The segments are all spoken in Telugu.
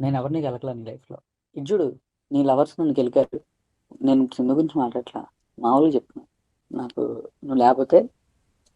నేను ఎవరిని గెలకలే నీ లైఫ్లో. ఇది చూడు నీ లవర్స్ నన్ను గెలికారు. నేను కింద గురించి మాట్లాడట్లా. మామూలుగా చెప్తున్నా నాకు నువ్వు లేకపోతే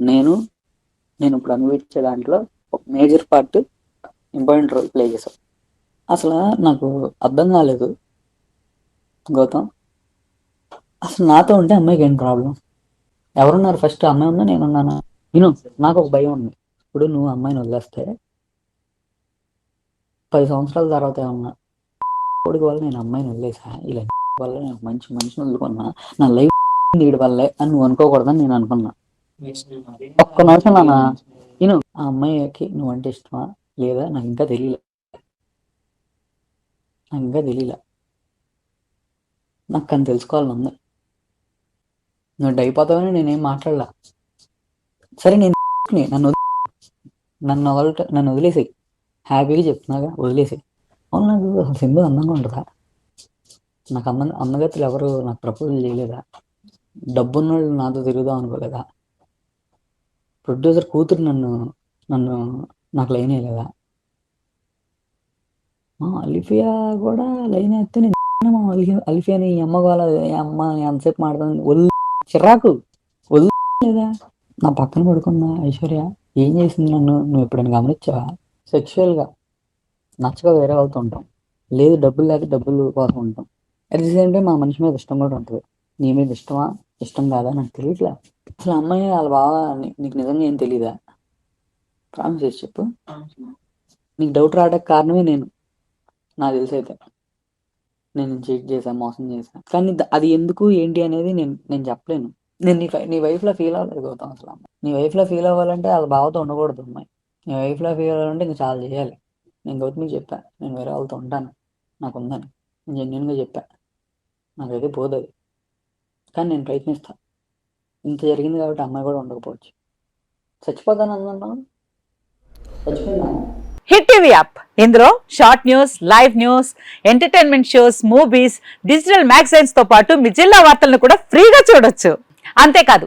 నేను నేను ఇప్పుడు అనుభవించే దాంట్లో ఒక major part important role play చేసావు అసలు నాకు అర్థం కాలేదు. గౌతమ్ అసలు నాతో ఉంటే అమ్మాయికి ఏం ప్రాబ్లం? ఎవరున్నారు ఫస్ట్? అమ్మాయి ఉందా? నేనున్నానా? నేను నాకు ఒక భయం ఉంది. ఇప్పుడు నువ్వు అమ్మాయిని వదిలేస్తే పది సంవత్సరాల తర్వాత ఏమన్నా కొడుకు వల్ల నేను అమ్మాయిని వదిలేసా? ఇలా వల్ల నేను మంచి మనిషిని వదులుకున్నా నా లైఫ్ వీడి వల్లే అని నువ్వు అనుకోకూడదని నేను అనుకున్నా. ఒక్క నిమిషం నాన్న. నేను ఆ అమ్మాయికి నువ్వు అంటే ఇష్టమా? లేదా? నాకు ఇంకా తెలియలే నాకు ఇంకా తెలియలే నాకు కానీ తెలుసుకోవాలని ఉంది నువ్వు అయిపోతావని నేనేం మాట్లాడలా. సరే నేను నన్ను నన్ను వదలట నన్ను వదిలేసాయి. హ్యాపీగా చెప్తున్నాగా వదిలేసి అవును నాకు అసలు సింధు అందంగా ఉంటుందా నాకు అమ్మ అమ్మగతులు ఎవరు నాకు ప్రపోజల్ చేయలేదా డబ్బున్న వాళ్ళు నాతో తిరుగుదాం అనుకోలేదా ప్రొడ్యూసర్ కూతురు నన్ను నన్ను నాకు లైన్ వేయలేదా మా అలిఫియా కూడా లైన్ వేస్తే నేను మా అలి అలిఫియాని ఈ అమ్మ వాళ్ళ అమ్మ ఎంతసేపు మాడుతుంది వదిలి చిరాకు వదిలేదా లేదా నా పక్కన పడుకున్న ఐశ్వర్య ఏం చేసింది నన్ను నువ్వు ఎప్పుడైనా గమనించావా సెక్షువల్గా నచ్చక వేరే వాళ్ళతో ఉంటాం. లేదు డబ్బులు లేక డబ్బులు కోసం ఉంటాం. అట్ ది సేమ్ టైం మా మనిషి మీద ఇష్టం కూడా ఉంటుంది. నీ మీద ఇష్టమా? ఇష్టం కాదా? నాకు తెలియట్లే. అసలు అమ్మాయి వాళ్ళ బావ నీకు నిజంగా ఏం తెలియదా ప్రామిస్ చేసి చెప్పు. నీకు డౌట్ రావడానికి కారణమే నేను. నాకు తెలిసి అయితే. నేను చీట్ చేశాను మోసం చేశాను కానీ అది ఎందుకు ఏంటి అనేది నేను నేను చెప్పలేను. నేను నీ నీ వైఫ్లో ఫీల్ అవ్వలేదు గౌతమ్ అసలు అమ్మాయి. నీ వైఫ్లో ఫీల్ అవ్వాలంటే వాళ్ళ బావతో ఉండకూడదు అమ్మాయి. నీ వైఫ్లో ఫీల్ అవ్వాలంటే ఇంకా చాలా చేయాలి. నేను గౌతమికి చెప్పాను నేను వేరే వాళ్ళతో ఉంటాను. నాకు ఉందని. నేను జెన్యున్గా చెప్పాను నాకైతే పోదు అది. కానీ నేను ప్రయత్నిస్తాను ఇంత జరిగింది కాబట్టి అమ్మాయి కూడా ఉండకపోవచ్చు. చచ్చిపోతాను అందన్నా చచ్చిపోయినా? Hit TV app. ఇందులో short news live news entertainment shows movies digital మ్యాగజైన్స్తో పాటు మీ జిల్లా వార్తలను కూడా ఫ్రీగా చూడొచ్చు. అంతేకాదు